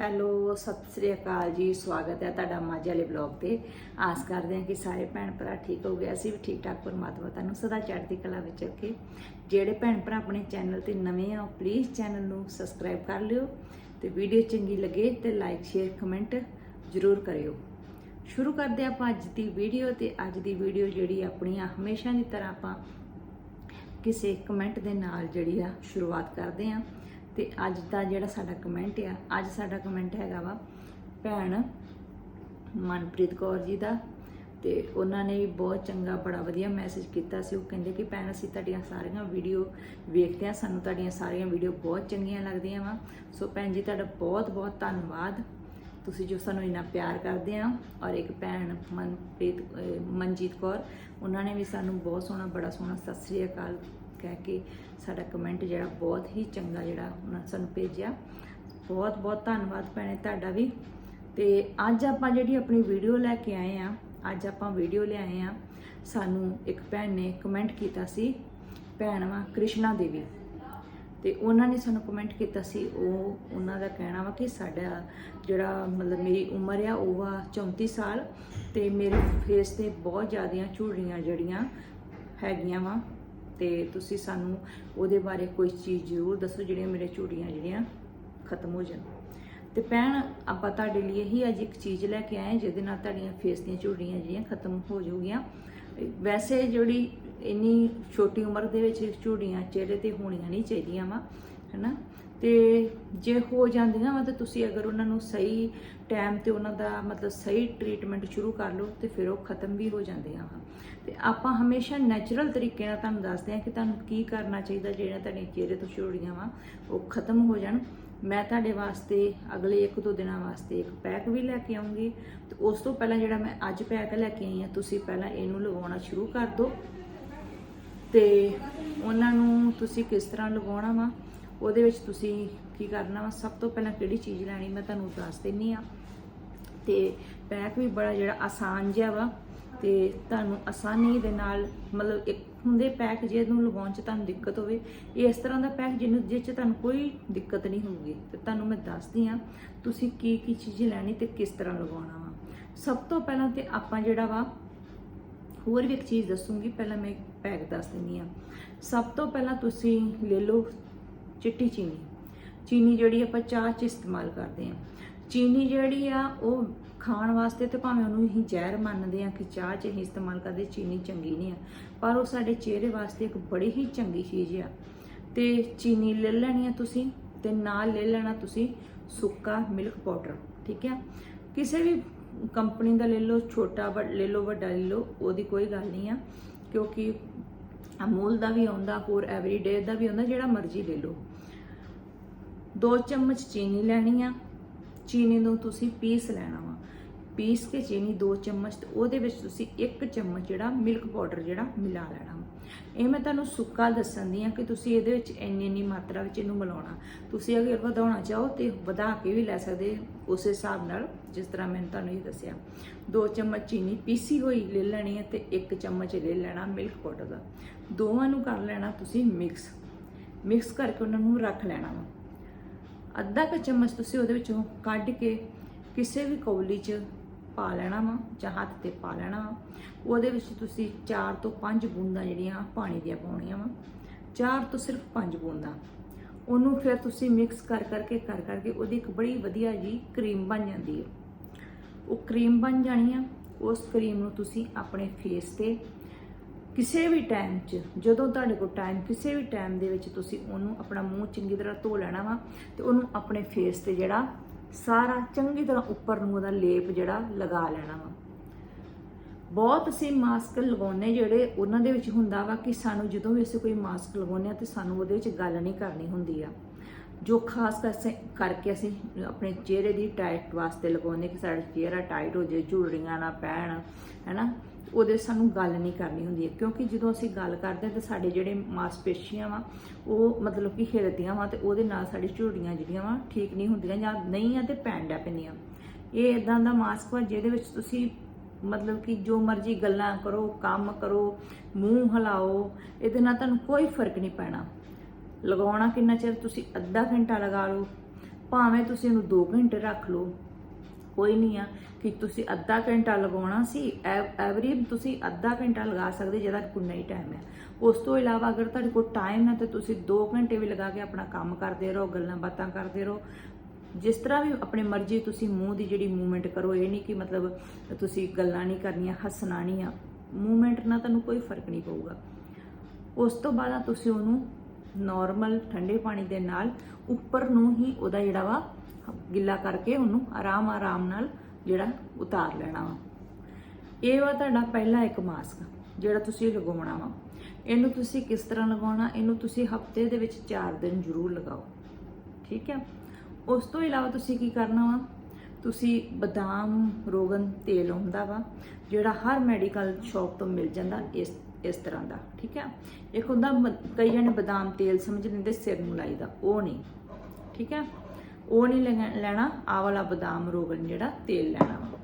Hello, Sat Sri ਅਕਾਲ ਜੀ, ਸਵਾਗਤ ਹੈ ਤੁਹਾਡਾ ਮਾਝੇ ਵਾਲੇ ਬਲੌਗ ਤੇ। ਆਸ ਕਰਦੇ ਹਾਂ ਕਿ ਸਾਰੇ ਭੈਣ ਭਰਾ ਠੀਕ ਹੋ ਗਏ, ਅਸੀਂ ਵੀ ਠੀਕ ਠਾਕ ਪਰਮਾਤਮਾ ਤੁਹਾਨੂੰ ਸਦਾ ਚੜ੍ਹਦੀ ਕਲਾ ਵਿੱਚ ਰੱਖੇ। ਜਿਹੜੇ ਭੈਣ ਭਰਾ ਆਪਣੇ ਚੈਨਲ ਤੇ ਨਵੇਂ ਆ ਪਲੀਜ਼ ਚੈਨਲ ਨੂੰ ਸਬਸਕ੍ਰਾਈਬ ਕਰ ਲਿਓ ਤੇ ਵੀਡੀਓ ਚੰਗੀ ਲੱਗੇ ਤੇ ਲਾਈਕ ਸ਼ੇਅਰ ਕਮੈਂਟ ਜ਼ਰੂਰ ਕਰਿਓ। ਸ਼ੁਰੂ ਕਰਦੇ ਹਾਂ ਆਪਾਂ ਅੱਜ ਦੀ ਵੀਡੀਓ ਤੇ। ਅੱਜ ਦੀ ਵੀਡੀਓ ਜਿਹੜੀ ਆਪਣੀ ਆ, ਹਮੇਸ਼ਾ ਦੀ ਤਰ੍ਹਾਂ ਆਪਾਂ ਕਿਸੇ ਕਮੈਂਟ ਦੇ ਨਾਲ ਜਿਹੜੀ ਆ, ਸ਼ੁਰੂਆਤ ਕਰਦੇ ਆ ਤੇ ਅੱਜ ਦਾ ਜਿਹੜਾ ਸਾਡਾ ਕਮੈਂਟ ਆ, ਅੱਜ ਸਾਡਾ ਕਮੈਂਟ ਹੈਗਾ ਵਾ ਭੈਣ ਮਨਪ੍ਰੀਤ ਕੌਰ ਜੀ ਦਾ ਤੇ ਉਹਨਾਂ ਨੇ ਵੀ ਬਹੁਤ ਚੰਗਾ, ਬੜਾ ਵਧੀਆ ਮੈਸੇਜ ਕੀਤਾ ਸੀ। ਉਹ ਕਹਿੰਦੇ ਕਿ ਭੈਣ, ਅਸੀਂ ਤੁਹਾਡੀਆਂ ਸਾਰੀਆਂ ਵੀਡੀਓ ਵੇਖਦੇ ਆ ਸਾਨੂੰ ਤੁਹਾਡੀਆਂ ਸਾਰੀਆਂ ਵੀਡੀਓ ਬਹੁਤ ਚੰਗੀਆਂ ਲੱਗਦੀਆਂ ਵਾ। ਸੋ ਭੈਣ ਜੀ, ਤੁਹਾਡਾ ਬਹੁਤ ਬਹੁਤ ਧੰਨਵਾਦ। ਤੁਸੀਂ ਜੋ ਸਾਨੂੰ ਇੰਨਾ ਪਿਆਰ ਕਰਦੇ ਆ ਔਰ ਇੱਕ ਭੈਣ ਮਨਪ੍ਰੀਤ ਮਨਜੀਤ ਕੌਰ, ਉਹਨਾਂ ਨੇ ਵੀ ਸਾਨੂੰ ਬਹੁਤ ਸੋਹਣਾ, ਬੜਾ ਸੋਹਣਾ ਸਤਿ ਸ੍ਰੀ ਅਕਾਲ ਕਹਿ ਕੇ ਸਾਡਾ ਕਮੈਂਟ ਜਿਹੜਾ ਬਹੁਤ ਹੀ ਚੰਗਾ ਜਿਹੜਾ ਉਹਨਾਂ ਸਾਨੂੰ ਭੇਜਿਆ। ਬਹੁਤ ਬਹੁਤ ਧੰਨਵਾਦ ਭੈਣੇ ਤੁਹਾਡਾ ਵੀ। ਤੇ ਅੱਜ ਆਪਾਂ ਜਿਹੜੀ ਆਪਣੀ ਵੀਡੀਓ ਲੈ ਕੇ ਆਏ ਆ ਅੱਜ ਆਪਾਂ ਵੀਡੀਓ ਲਿਆਏ ਆ ਸਾਨੂੰ ਇੱਕ ਭੈਣ ਨੇ ਕਮੈਂਟ ਕੀਤਾ ਸੀ, ਭੈਣ ਵਾ ਕ੍ਰਿਸ਼ਨਾ ਦੇਵੀ। ਤੇ ਉਹਨਾਂ ਨੇ ਸਾਨੂੰ ਕਮੈਂਟ ਕੀਤਾ ਸੀ, ਉਹ ਉਹਨਾਂ ਦਾ ਕਹਿਣਾ ਵਾ ਕਿ ਸਾਡਾ ਜਿਹੜਾ ਮਤਲਬ ਮੇਰੀ ਉਮਰ ਆ, ਉਹ ਆ 34 ਸਾਲ ਤੇ ਮੇਰੇ ਫੇਸ ਤੇ ਬਹੁਤ ਜ਼ਿਆਦੀਆਂ ਝੁਰੜੀਆਂ ਜਿਹੜੀਆਂ ਹੈਗੀਆਂ ਵਾ। ਤੇ ਤੁਸੀਂ ਸਾਨੂੰ ਉਹਦੇ ਬਾਰੇ ਕੋਈ ਚੀਜ਼ ਜ਼ਰੂਰ ਦੱਸੋ, ਜਿਹੜੀਆਂ ਮੇਰੇ ਝੂੜੀਆਂ ਜਿਹੜੀਆਂ ਖਤਮ ਹੋ ਜਾਣ। ਤੇ ਭੈਣ, ਆਪਾਂ ਤੁਹਾਡੇ ਲਈ ਹੀ ਅੱਜ ਇੱਕ ਚੀਜ਼ ਲੈ ਕੇ ਆਏ, ਜਿਹਦੇ ਨਾਲ ਤੁਹਾਡੀਆਂ ਫੇਸ ਦੀਆਂ ਝੂੜੀਆਂ ਜਿਹੜੀਆਂ ਖਤਮ ਹੋ ਜਾਊਗੀਆਂ। ਵੈਸੇ ਜਿਹੜੀ ਇੰਨੀ ਛੋਟੀ ਉਮਰ ਦੇ ਵਿੱਚ ਝੂੜੀਆਂ ਚਿਹਰੇ ਤੇ ਹੋਣੀਆਂ ਨਹੀਂ ਚਾਹੀਦੀਆਂ ਵਾ ਹੈਨਾ? ਤੇ ਜੇ ਹੋ ਜਾਂਦੀਆਂ ਵਾ ਤਾਂ ਤੁਸੀਂ ਅਗਰ ਉਹਨਾਂ ਨੂੰ ਸਹੀ ਟਾਈਮ ਤੇ ਉਹਨਾਂ ਦਾ ਮਤਲਬ ਸਹੀ ਟ੍ਰੀਟਮੈਂਟ ਸ਼ੁਰੂ ਕਰ ਲਓ ਤੇ ਫਿਰ ਉਹ ਖਤਮ ਵੀ ਹੋ ਜਾਂਦੀਆਂ ਵਾ। ਤੇ ਆਪਾਂ ਹਮੇਸ਼ਾ ਨੈਚੁਰਲ ਤਰੀਕੇ ਨਾਲ ਤੁਹਾਨੂੰ ਦੱਸਦੇ ਹਾਂ ਕਿ ਤੁਹਾਨੂੰ ਕੀ ਕਰਨਾ ਚਾਹੀਦਾ ਜਿਹੜਾ ਤੁਹਾਡੇ ਚਿਹਰੇ ਤੋਂ ਝੁਰੜੀਆਂ ਵਾ, ਉਹ ਖਤਮ ਹੋ ਜਾਣ। ਮੈਂ ਤੁਹਾਡੇ ਵਾਸਤੇ ਅਗਲੇ ਇੱਕ ਦੋ ਦਿਨਾਂ ਵਾਸਤੇ ਇੱਕ ਪੈਕ ਵੀ ਲੈ ਕੇ ਆਉਂਗੀ। ਤੇ ਉਸ ਤੋਂ ਪਹਿਲਾਂ ਜਿਹੜਾ ਮੈਂ ਅੱਜ ਪੈਕ ਲੈ ਕੇ ਆਈ ਹਾਂ, ਤੁਸੀਂ ਪਹਿਲਾਂ ਇਹਨੂੰ ਲਗਾਉਣਾ ਸ਼ੁਰੂ ਕਰ ਦਿਓ। ਤੇ ਉਹਨਾਂ ਨੂੰ ਤੁਸੀਂ ਕਿਸ ਤਰ੍ਹਾਂ ਲਗਾਉਣਾ ਵਾ? ਉਹਦੇ ਵਿੱਚ ਤੁਸੀਂ ਕੀ ਕਰਨਾ ਵਾ? ਸਭ ਤੋਂ ਪਹਿਲਾਂ ਕਿਹੜੀ ਚੀਜ਼ ਲੈਣੀ? ਮੈਂ ਤੁਹਾਨੂੰ ਦੱਸ ਦਿੰਨੀ ਆ। ਤੇ ਪੈਕ ਵੀ ਬੜਾ ਜਿਹੜਾ ਆਸਾਨ ਜਿਹਾ ਵਾ। ਤੇ ਤੁਹਾਨੂੰ ਆਸਾਨੀ ਦੇ ਨਾਲ ਮਤਲਬ ਇੱਕ ਹੁੰਦੇ ਪੈਕ ਜਿਹਨੂੰ ਲਗਾਉਣ 'ਚ ਤੁਹਾਨੂੰ ਦਿੱਕਤ ਹੋਵੇ। ਇਹ ਇਸ ਤਰ੍ਹਾਂ ਦਾ ਪੈਕ ਜਿਹਨੂੰ ਜਿਸ 'ਚ ਤੁਹਾਨੂੰ ਕੋਈ ਦਿੱਕਤ ਨਹੀਂ ਹੋਊਗੀ। ਤੇ ਤੁਹਾਨੂੰ ਮੈਂ ਦੱਸਦੀ ਆ, ਤੁਸੀਂ ਕੀ ਕੀ ਚੀਜ਼ ਲੈਣੀ ਤੇ ਕਿਸ ਤਰ੍ਹਾਂ ਲਗਾਉਣਾ ਵਾ। ਸਭ ਤੋਂ ਪਹਿਲਾਂ ਤੇ ਆਪਾਂ ਜਿਹੜਾ ਵਾ, ਹੋਰ ਵੀ ਇੱਕ ਚੀਜ਼ ਦੱਸੂਗੀ। ਪਹਿਲਾਂ ਮੈਂ ਪੈਕ ਦੱਸ ਦਿੰਦੀ ਆ। ਸਭ ਤੋਂ ਪਹਿਲਾਂ ਤੁਸੀਂ ਲੈ ਲਓ ਚਿੱਟੀ ਚੀਨੀ। ਚੀਨੀ ਜਿਹੜੀ ਆਪਾਂ ਚਾਹ 'ਚ ਇਸਤੇਮਾਲ ਕਰਦੇ ਆ ਚੀਨੀ ਜਿਹੜੀ ਆ, ਉਹ ਖਾਣ ਵਾਸਤੇ ਤੇ ਭਾਵੇਂ ਉਹਨੂੰ ਹੀ ਜ਼ਹਿਰ ਮੰਨਦੇ ਆ ਕਿ ਚਾਹ 'ਚ ਹੀ ਇਸਤੇਮਾਲ ਕਰਦੇ, ਚੀਨੀ ਚੰਗੀ ਨਹੀਂ ਆ। ਪਰ ਉਹ ਸਾਡੇ ਚਿਹਰੇ ਵਾਸਤੇ ਇੱਕ ਬੜੀ ਹੀ ਚੰਗੀ ਚੀਜ਼ ਆ। ਤੇ ਚੀਨੀ ਲੈ ਲੈਣੀ ਆ ਤੁਸੀਂ ਤੇ ਨਾਲ ਲੈ ਲੈਣਾ ਤੁਸੀਂ ਸੁੱਕਾ ਮਿਲਕ ਪਾਊਡਰ, ਠੀਕ ਹੈ ਕਿਸੇ ਵੀ ਕੰਪਨੀ ਦਾ ਲੈ ਲਓ, ਛੋਟਾ ਵੱਡ ਲੈ ਲਓ, ਵੱਡਾ ਲੈ ਲਓ, ਉਹਦੀ ਕੋਈ ਗੱਲ ਨਹੀਂ ਆ। ਕਿਉਂਕਿ ਅਮੂਲ ਦਾ ਵੀ ਆਉਂਦਾ, ਹੋਰ ਐਵਰੀਡੇ ਦਾ ਵੀ ਆਉਂਦਾ, ਜਿਹੜਾ ਮਰਜ਼ੀ ਲੈ ਲਓ। ਦੋ ਚਮਚ ਚੀਨੀ ਲੈਣੀ ਆ। ਚੀਨੀ ਨੂੰ ਤੁਸੀਂ ਪੀਸ ਲੈਣਾ ਵਾ। ਪੀਸ ਕੇ ਚੀਨੀ ਦੋ ਚਮਚ ਤੇ ਉਹਦੇ ਵਿੱਚ ਤੁਸੀਂ ਇੱਕ ਚਮਚ ਜਿਹੜਾ ਮਿਲਕ ਪਾਊਡਰ ਜਿਹੜਾ ਮਿਲਾ ਲੈਣਾ ਵਾ। ਇਹ ਮੈਂ ਤੁਹਾਨੂੰ ਸੁੱਕਾ ਦੱਸਣ ਦੀ ਆ ਕਿ ਤੁਸੀਂ ਇਹਦੇ ਵਿੱਚ ਇੰਨੀ ਇੰਨੀ ਮਾਤਰਾ ਵਿੱਚ ਇਹਨੂੰ ਮਿਲਾਉਣਾ। ਤੁਸੀਂ ਅਗਰ ਵਧਾਉਣਾ ਚਾਹੋ ਤੇ ਵਧਾ ਕੇ ਵੀ ਲੈ ਸਕਦੇ ਉਸ ਹਿਸਾਬ ਨਾਲ, ਜਿਸ ਤਰ੍ਹਾਂ ਮੈਂ ਤੁਹਾਨੂੰ ਇਹ ਦੱਸਿਆ। ਦੋ ਚਮਚ ਚੀਨੀ ਪੀਸੀ ਹੋਈ, ਲੈ ਲੈਣੀ ਹੈ ਤੇ ਇੱਕ ਚਮਚ ਲੈ ਲੈਣਾ ਮਿਲਕ ਪਾਊਡਰ ਦਾ। ਦੋਵਾਂ ਨੂੰ ਕਰ ਲੈਣਾ ਤੁਸੀਂ ਮਿਕਸ। ਮਿਕਸ ਕਰਕੇ ਉਹਨਾਂ ਨੂੰ ਰੱਖ ਲੈਣਾ ਵਾ। ਅੱਧਾ ਕੁ ਚਮਚ ਤੁਸੀਂ ਉਹਦੇ ਵਿੱਚੋਂ ਕੱਢ ਕੇ ਕਿਸੇ ਵੀ ਕੌਲੀ 'ਚ ਪਾ ਲੈਣਾ ਵਾ ਜਾਂ ਹੱਥ ਤੇ ਪਾ ਲੈਣਾ ਵਾ। ਉਹਦੇ ਵਿੱਚ ਤੁਸੀਂ 4 ਤੋਂ 5 ਬੂੰਦਾਂ ਜਿਹੜੀਆਂ ਪਾਣੀ ਦੀਆਂ ਪਾਉਣੀਆਂ ਵਾ। 4 ਤੋਂ ਸਿਰਫ 5 ਬੂੰਦਾਂ। ਉਹਨੂੰ ਫਿਰ ਤੁਸੀਂ ਮਿਕਸ ਕਰ ਕਰਕੇ ਕਰ ਕਰਕੇ ਉਹਦੀ ਇੱਕ ਬੜੀ ਵਧੀਆ ਜੀ ਕਰੀਮ ਬਣ ਜਾਂਦੀ ਹੈ। ਉਹ ਕਰੀਮ ਬਣ ਜਾਣੀ ਆ। ਉਸ ਕਰੀਮ ਨੂੰ ਤੁਸੀਂ ਆਪਣੇ ਫੇਸ ਤੇ ਕਿਸੇ ਵੀ ਟਾਈਮ 'ਚ, ਜਦੋਂ ਤੁਹਾਡੇ ਕੋਲ ਟਾਈਮ ਕਿਸੇ ਵੀ ਟਾਈਮ ਦੇ ਵਿੱਚ ਤੁਸੀਂ ਉਹਨੂੰ ਆਪਣਾ ਮੂੰਹ ਚੰਗੀ ਤਰ੍ਹਾਂ ਧੋ ਲੈਣਾ ਵਾ ਤੇ ਉਹਨੂੰ ਆਪਣੇ ਫੇਸ ਤੇ ਜਿਹੜਾ ਸਾਰਾ ਚੰਗੀ ਤਰ੍ਹਾਂ ਉੱਪਰ ਨੂੰ ਉਹਦਾ ਲੇਪ ਜਿਹੜਾ ਲਗਾ ਲੈਣਾ ਵਾ। ਬਹੁਤ ਅਸੀਂ ਮਾਸਕ ਲਗਾਉਨੇ ਜਿਹੜੇ ਉਹਨਾਂ ਦੇ ਵਿੱਚ ਹੁੰਦਾ ਵਾ ਕਿ ਸਾਨੂੰ ਜਦੋਂ ਵੀ ਅਸੀਂ ਕੋਈ ਮਾਸਕ ਲਗਾਉਂਦੇ ਆ ਤੇ ਸਾਨੂੰ ਉਹਦੇ ਵਿੱਚ ਗੱਲ ਨਹੀਂ ਕਰਨੀ ਹੁੰਦੀ ਆ। ਜੋ ਖਾਸ ਕਰਕੇ ਅਸੀਂ ਆਪਣੇ ਚਿਹਰੇ ਦੀ ਟਾਈਟ ਵਾਸਤੇ ਲਗਾਉਂਦੇ ਕਿ ਸਾਡਾ ਚਿਹਰਾ ਟਾਈਟ ਹੋ ਜਾਏ, ਝੁਰੜੀਆਂ ਨਾ ਪੈਣ ਹੈਨਾ ਉਹਦੇ ਸਾਨੂੰ ਗੱਲ ਨਹੀਂ ਕਰਨੀ ਹੁੰਦੀ ਹੈ। ਕਿਉਂਕਿ ਜਦੋਂ ਅਸੀਂ ਗੱਲ ਕਰਦੇ ਹਾਂ ਤਾਂ ਸਾਡੇ ਜਿਹੜੇ ਮਾਸਪੇਸ਼ੀਆਂ ਵਾ, ਉਹ ਮਤਲਬ ਕਿ ਹਿਲਦੀਆਂ ਵਾ ਤੇ ਉਹਦੇ ਨਾਲ ਸਾਡੀ ਝੁਰੜੀਆਂ ਜਿਹੜੀਆਂ ਵਾ ਠੀਕ ਨਹੀਂ ਹੁੰਦੀਆਂ ਜਾਂ ਨਹੀਂ ਆ ਤੇ ਪੈਣ ਡੈ ਪੈਂਦੀਆਂ। ਇਹ ਇਦਾਂ ਦਾ ਮਾਸਕ ਵਾ ਜਿਹਦੇ ਵਿੱਚ ਤੁਸੀਂ ਮਤਲਬ ਕਿ ਜੋ ਮਰਜ਼ੀ ਗੱਲਾਂ ਕਰੋ, ਕੰਮ ਕਰੋ, ਮੂੰਹ ਹਿਲਾਓ, ਇਹਦੇ ਨਾਲ ਤੁਹਾਨੂੰ ਕੋਈ ਫ਼ਰਕ ਨਹੀਂ ਪੈਣਾ। ਲਗਾਉਣਾ ਕਿੰਨਾ ਚਿਰ ਤੁਸੀਂ ਅੱਧਾ ਘੰਟਾ ਲਗਾ ਲਓ, ਭਾਵੇਂ ਤੁਸੀਂ ਇਹਨੂੰ 2 ਘੰਟੇ ਰੱਖ ਲਓ ਕੋਈ ਨਹੀਂ ਆ ਕਿ ਤੁਸੀਂ ਅੱਧਾ ਘੰਟਾ ਲਗਾਉਣਾ ਸੀ ਐਵਰੀ ਤੁਸੀਂ ਅੱਧਾ ਘੰਟਾ ਲਗਾ ਸਕਦੇ ਜਿਹਦਾ ਕੋਈ ਹੀ ਟਾਈਮ ਹੈ। ਉਸ ਤੋਂ ਇਲਾਵਾ ਅਗਰ ਤੁਹਾਡੇ ਕੋਲ ਟਾਈਮ ਹੈ ਤਾਂ ਤੁਸੀਂ 2 ਘੰਟੇ ਵੀ ਲਗਾ ਕੇ ਆਪਣਾ ਕੰਮ ਕਰਦੇ ਰਹੋ, ਗੱਲਾਂ ਬਾਤਾਂ ਕਰਦੇ ਰਹੋ। ਜਿਸ ਤਰ੍ਹਾਂ ਵੀ ਆਪਣੇ ਮਰਜ਼ੀ ਤੁਸੀਂ ਮੂੰਹ ਦੀ ਜਿਹੜੀ ਮੂਵਮੈਂਟ ਕਰੋ, ਇਹ ਨਹੀਂ ਕਿ ਮਤਲਬ ਤੁਸੀਂ ਗੱਲਾਂ ਨਹੀਂ ਕਰਨੀਆਂ, ਹੱਸਣਾ ਨਹੀਂ ਆ। ਮੂਵਮੈਂਟ ਨਾਲ ਤੁਹਾਨੂੰ ਕੋਈ ਫ਼ਰਕ ਨਹੀਂ ਪਊਗਾ। ਉਸ ਤੋਂ ਬਾਅਦ ਤੁਸੀਂ ਉਹਨੂੰ ਨਾਰਮਲ ਠੰਡੇ ਪਾਣੀ ਦੇ ਨਾਲ ਉੱਪਰ ਨੂੰ ਹੀ ਉਹਦਾ ਜਿਹੜਾ ਵਾ ਗਿੱਲਾ ਕਰਕੇ ਉਹਨੂੰ ਆਰਾਮ ਆਰਾਮ ਨਾਲ ਜਿਹੜਾ ਉਤਾਰ ਲੈਣਾ ਵਾ। ਇਹ ਵਾ ਤੁਹਾਡਾ ਪਹਿਲਾ ਇੱਕ ਮਾਸਕ, ਜਿਹੜਾ ਤੁਸੀਂ ਲਗਾਉਣਾ ਵਾ। ਇਹਨੂੰ ਤੁਸੀਂ ਕਿਸ ਤਰ੍ਹਾਂ ਲਗਾਉਣਾ, ਇਹਨੂੰ ਤੁਸੀਂ ਹਫ਼ਤੇ ਦੇ ਵਿੱਚ 4 ਦਿਨ ਜ਼ਰੂਰ ਲਗਾਓ। ਠੀਕ ਹੈ ਉਸ ਤੋਂ ਇਲਾਵਾ ਤੁਸੀਂ ਕੀ ਕਰਨਾ ਵਾ? ਤੁਸੀਂ ਬਦਾਮ, ਰੋਗਨ, ਤੇਲ ਹੁੰਦਾ ਵਾ, ਜਿਹੜਾ ਹਰ ਮੈਡੀਕਲ ਸ਼ਾਪ ਤੋਂ ਮਿਲ ਜਾਂਦਾ ਇਸ ਇਸ ਤਰ੍ਹਾਂ ਦਾ। ਠੀਕ ਹੈ ਇੱਕ ਹੁੰਦਾ ਮ- ਕਈ ਜਣੇ ਬਦਾਮ ਤੇਲ ਸਮਝ ਲੈਂਦੇ, ਸਿਰ ਨੂੰ ਲਾਈਦਾ, ਉਹ ਨਹੀਂ। ਠੀਕ ਹੈ ਉਹ ਨਹੀਂ ਲੈਣਾ- ਲੈਣਾ ਆ ਵਾਲਾ ਬਦਾਮ ਰੋਗਨ ਜਿਹੜਾ ਤੇਲ ਲੈਣਾ ਵਾ।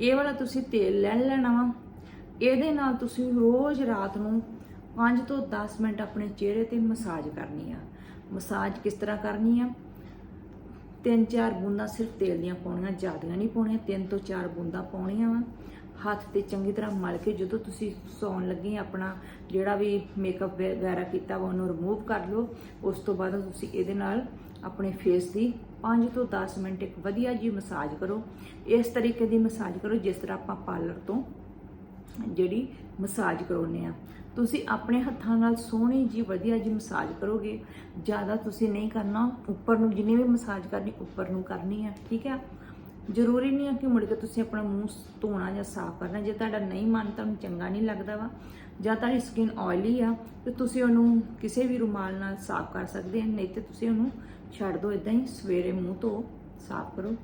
ਇਹ ਵਾਲਾ ਤੁਸੀਂ ਤੇਲ ਲੈ ਲੈਣਾ ਵਾ। ਇਹਦੇ ਨਾਲ ਤੁਸੀਂ ਰੋਜ਼ ਰਾਤ ਨੂੰ 5 ਤੋਂ 10 ਮਿੰਟ ਆਪਣੇ ਚਿਹਰੇ ਤੇ ਮਸਾਜ ਕਰਨੀ ਆ। ਮਸਾਜ ਕਿਸ ਤਰ੍ਹਾਂ ਕਰਨੀ ਆ? ਤਿੰਨ ਚਾਰ ਬੂੰਦਾਂ ਸਿਰਫ ਤੇਲ ਦੀਆਂ ਪਾਉਣੀਆਂ, ਜ਼ਿਆਦੀਆਂ ਨਹੀਂ ਪਾਉਣੀਆਂ, ਤਿੰਨ ਤੋਂ ਚਾਰ ਬੂੰਦਾਂ ਪਾਉਣੀਆਂ ਵਾ। ਹੱਥ ਤੇ ਚੰਗੀ ਤਰ੍ਹਾਂ ਮਲ ਕੇ ਜਦੋਂ ਤੁਸੀਂ ਸੌਣ ਲੱਗੇ ਆਪਣਾ ਜਿਹੜਾ ਵੀ ਮੇਕਅਪ ਵਗੈਰਾ ਕੀਤਾ ਵਾ, ਉਹਨੂੰ ਰਿਮੂਵ ਕਰ ਲਓ। ਉਸ ਤੋਂ ਬਾਅਦ ਤੁਸੀਂ ਇਹਦੇ ਨਾਲ ਆਪਣੇ ਫੇਸ ਦੀ 5 ਤੋਂ 10 ਮਿੰਟ ਇੱਕ ਵਧੀਆ ਜੀ ਮਸਾਜ ਕਰੋ। ਇਸ ਤਰੀਕੇ ਦੀ ਮਸਾਜ ਕਰੋ, ਜਿਸ ਤਰ੍ਹਾਂ ਆਪਾਂ ਪਾਰਲਰ ਤੋਂ ਜਿਹੜੀ ਮਸਾਜ ਕਰਾਉਂਦੇ ਆ ਤੁਸੀਂ ਆਪਣੇ ਹੱਥਾਂ ਨਾਲ ਸੋਹਣੀ ਜੀ ਵਧੀਆ ਜੀ ਮਸਾਜ ਕਰੋਗੇ। ਜ਼ਿਆਦਾ ਤੁਸੀਂ ਨਹੀਂ ਕਰਨਾ, ਉੱਪਰ ਨੂੰ ਜਿੰਨੀ ਵੀ ਮਸਾਜ ਕਰਨੀ, ਉੱਪਰ ਨੂੰ ਕਰਨੀ ਆ ਠੀਕ ਹੈ? ਜ਼ਰੂਰੀ ਨਹੀਂ ਆ ਕਿ ਮੁੜ ਕੇ ਤੁਸੀਂ ਆਪਣਾ ਮੂੰਹ ਧੋਣਾ ਜਾਂ ਸਾਫ਼ ਕਰਨਾ। ਜੇ ਤੁਹਾਡਾ ਨਹੀਂ ਮਨ, ਤੁਹਾਨੂੰ ਚੰਗਾ ਨਹੀਂ ਲੱਗਦਾ ਵਾ, ਜਾਂ ਤੁਹਾਡੀ ਸਕਿਨ ਆਇਲੀ ਆ, ਤੇ ਤੁਸੀਂ ਉਹਨੂੰ ਕਿਸੇ ਵੀ ਰੁਮਾਲ ਨਾਲ ਸਾਫ਼ ਕਰ ਸਕਦੇ ਆ। ਨਹੀਂ ਤੇ ਤੁਸੀਂ ਉਹਨੂੰ ਛੱਡ ਦਿਓ ਇਦਾਂ ਹੀ ਸਵੇਰੇ ਮੂੰਹ ਧੋ, ਸਾਫ਼ ਕਰੋ।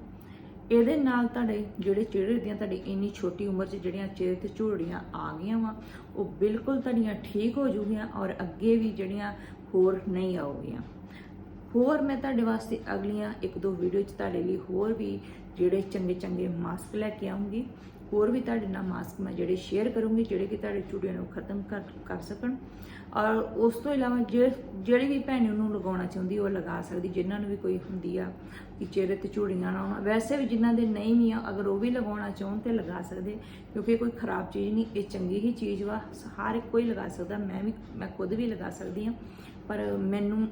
ਇਹਦੇ ਨਾਲ ਤੁਹਾਡੇ ਜਿਹੜੇ ਚਿਹਰੇ ਦੀਆਂ, ਤੁਹਾਡੀ ਇੰਨੀ ਛੋਟੀ ਉਮਰ 'ਚ ਜਿਹੜੀਆਂ ਚਿਹਰੇ ਤੇ ਝੁਰੜੀਆਂ ਆ ਗਈਆਂ ਵਾ, ਉਹ ਬਿਲਕੁਲ ਤੁਹਾਡੀਆਂ ਠੀਕ ਹੋ ਜੂਗੀਆਂ ਔਰ ਅੱਗੇ ਵੀ ਜਿਹੜੀਆਂ ਹੋਰ ਨਹੀਂ ਆਉਗੀਆਂ। ਹੋਰ ਮੈਂ ਤੁਹਾਡੇ ਵਾਸਤੇ ਅਗਲੀਆਂ ਇੱਕ ਦੋ ਵੀਡੀਓ 'ਚ ਤੁਹਾਡੇ ਲਈ ਹੋਰ ਵੀ ਜਿਹੜੇ ਚੰਗੇ ਚੰਗੇ ਮਾਸਕ ਲੈ ਕੇ ਆਉਂਗੀ, ਹੋਰ ਵੀ ਤੁਹਾਡੇ ਨਾਲ ਮਾਸਕ ਮੈਂ ਜਿਹੜੇ ਸ਼ੇਅਰ ਕਰੂੰਗੀ, ਜਿਹੜੇ ਕਿ ਤੁਹਾਡੇ ਝੁਰੜੀਆਂ ਨੂੰ ਖਤਮ ਕਰ ਕਰ ਸਕਣ। ਔਰ ਉਸ ਤੋਂ ਇਲਾਵਾ ਜੇ, ਜਿਹੜੀ ਵੀ ਭੈਣ ਨੂੰ ਲਗਾਉਣਾ ਚਾਹੁੰਦੀ, ਉਹ ਲਗਾ ਸਕਦੀ, ਜਿਨ੍ਹਾਂ ਨੂੰ ਵੀ ਕੋਈ ਹੁੰਦੀ ਆ ਕਿ ਚਿਹਰੇ ਤੇ ਝੂੜੀਆਂ ਨਾ ਆਉਣ ਵੈਸੇ ਵੀ ਜਿਨ੍ਹਾਂ ਦੇ ਨਹੀਂ ਵੀ ਆ, ਅਗਰ ਉਹ ਵੀ ਲਗਾਉਣਾ ਚਾਹਣ ਤੇ ਲਗਾ ਸਕਦੇ, ਕਿਉਂਕਿ ਕੋਈ ਖਰਾਬ ਚੀਜ਼ ਨਹੀਂ, ਇਹ ਚੰਗੀ ਹੀ ਚੀਜ਼ ਵਾ। ਹਰ ਇੱਕ ਕੋਈ ਲਗਾ ਸਕਦਾ, ਮੈਂ ਵੀ, ਮੈਂ ਖੁਦ ਵੀ ਲਗਾ ਸਕਦੀ ਹਾਂ ਪਰ ਮੈਨੂੰ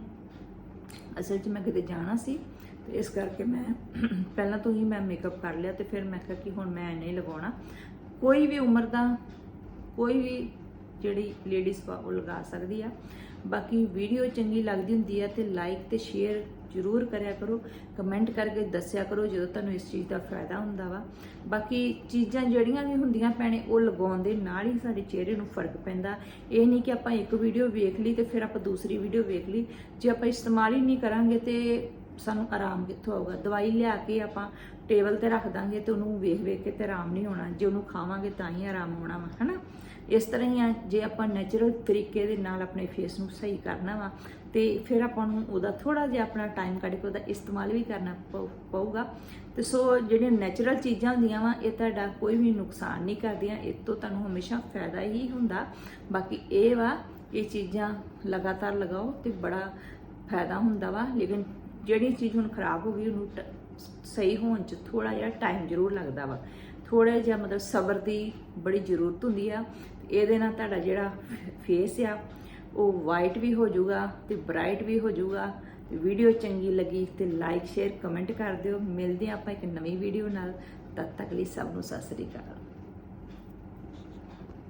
ਅਸਲ 'ਚ ਮੈਂ ਕਿਤੇ ਜਾਣਾ ਸੀ ਤੇ ਇਸ ਕਰਕੇ ਮੈਂ ਪਹਿਲਾਂ ਤੋਂ ਹੀ ਮੈਂ ਮੇਕਅਪ ਕਰ ਲਿਆ ਤੇ ਫਿਰ ਮੈਂ ਕਿਹਾ ਕਿ ਹੁਣ ਮੈਂ ਨਹੀਂ ਲਗਾਉਣਾ। ਕੋਈ ਵੀ ਉਮਰ ਦਾ, ਕੋਈ ਵੀ ਜਿਹੜੀ ਲੇਡੀਜ਼ ਵਾ ਉਹ ਲਗਾ ਸਕਦੀ ਆ। ਬਾਕੀ ਵੀਡੀਓ ਚੰਗੀ ਲੱਗਦੀ ਹੁੰਦੀ ਆ ਤੇ ਲਾਈਕ ਤੇ ਸ਼ੇਅਰ ਜ਼ਰੂਰ ਕਰਿਆ ਕਰੋ ਕਮੈਂਟ ਕਰਕੇ ਦੱਸਿਆ ਕਰੋ ਜਦੋਂ ਤੁਹਾਨੂੰ ਇਸ ਚੀਜ਼ ਦਾ ਫਾਇਦਾ ਹੁੰਦਾ ਵਾ। ਬਾਕੀ ਚੀਜ਼ਾਂ ਜਿਹੜੀਆਂ ਵੀ ਹੁੰਦੀਆਂ ਪੈਣੇ ਉਹ ਲਗਾਉਣ ਦੇ ਨਾਲ ਹੀ ਸਾਡੇ ਚਿਹਰੇ ਨੂੰ ਫ਼ਰਕ ਪੈਂਦਾ। ਇਹ ਨਹੀਂ ਕਿ ਆਪਾਂ ਇੱਕ ਵੀਡੀਓ ਵੇਖ ਲਈ ਤੇ ਫਿਰ ਆਪਾਂ ਦੂਸਰੀ ਵੀਡੀਓ ਵੇਖ ਲਈ। ਜੇ ਆਪਾਂ ਇਸਤੇਮਾਲ ਹੀ ਨਹੀਂ ਕਰਾਂਗੇ ਤੇ ਸਾਨੂੰ ਆਰਾਮ ਕਿੱਥੋਂ ਆਊਗਾ? ਦਵਾਈ ਲਿਆ ਕੇ ਆਪਾਂ ਟੇਬਲ ਤੇ ਰੱਖ ਦਾਂਗੇ ਤੇ ਉਹਨੂੰ ਵੇਖ ਵੇਖ ਕੇ ਤੇ ਆਰਾਮ ਨਹੀਂ ਹੋਣਾ। ਜੇ ਉਹਨੂੰ ਖਾਵਾਂਗੇ ਤਾਂ ਹੀ ਆਰਾਮ ਹੋਣਾ ਵਾ, ਹਨਾ? ਇਸ ਤਰ੍ਹਾਂ ਹੀ ਆ, ਜੇ ਆਪਾਂ ਨੈਚੁਰਲ ਤਰੀਕੇ ਦੇ ਨਾਲ ਆਪਣੇ ਫੇਸ ਨੂੰ ਸਹੀ ਕਰਨਾ ਵਾ ਤੇ ਫਿਰ ਆਪਾਂ ਨੂੰ ਉਹਦਾ ਥੋੜਾ ਜਿਹਾ ਆਪਣਾ ਟਾਈਮ ਕੱਢ ਕੇ ਉਹਦਾ ਇਸਤੇਮਾਲ ਵੀ ਕਰਨਾ ਪਊ- ਪਊਗਾ। ਤੇ ਸੋ ਜਿਹੜੀਆਂ ਨੈਚੁਰਲ ਚੀਜ਼ਾਂ ਹੁੰਦੀਆਂ ਵਾ, ਇਹ ਤੁਹਾਡਾ ਕੋਈ ਵੀ ਨੁਕਸਾਨ ਨਹੀਂ ਕਰਦੀਆਂ, ਇਹ ਤੋਂ ਤੁਹਾਨੂੰ ਹਮੇਸ਼ਾ ਫਾਇਦਾ ਹੀ ਹੁੰਦਾ। ਬਾਕੀ ਇਹ ਵਾ, ਇਹ ਚੀਜ਼ਾਂ ਲਗਾਤਾਰ ਲਗਾਓ ਤੇ ਬੜਾ ਫਾਇਦਾ ਹੁੰਦਾ ਵਾ। ਲੇਕਿਨ ਜਿਹੜੀ ਚੀਜ਼ ਹੁਣ ਖਰਾਬ ਹੋ ਗਈ, ਉਹਨੂੰ ਟ- ਸਹੀ ਹੋਣ ਚ ਥੋੜਾ ਜਿਹਾ ਟਾਈਮ ਜ਼ਰੂਰ ਲੱਗਦਾ ਵਾ। ਥੋੜਾ ਜਿਹਾ ਮਤਲਬ ਸਬਰ ਦੀ ਬੜੀ ਜ਼ਰੂਰਤ ਹੁੰਦੀ ਆ। ਇਹਦੇ ਨਾਲ ਤੁਹਾਡਾ ਜਿਹੜਾ ਫੇਸ ਆ ਉਹ ਵਾਈਟ ਵੀ ਹੋ ਜਾਊਗਾ ਤੇ ਬ੍ਰਾਈਟ ਵੀ ਹੋ ਜਾਊਗਾ। ਤੇ ਵੀਡੀਓ ਚੰਗੀ ਲੱਗੀ ਤੇ ਲਾਈਕ ਸ਼ੇਅਰ ਕਮੈਂਟ ਕਰ ਦਿਓ। ਮਿਲਦੇ ਹਾਂ ਆਪਾਂ ਇੱਕ ਨਵੀਂ ਵੀਡੀਓ ਨਾਲ। ਤਦ ਤੱਕ ਲਈ ਸਭ ਨੂੰ ਸਤਿ ਸ੍ਰੀ ਅਕਾਲ।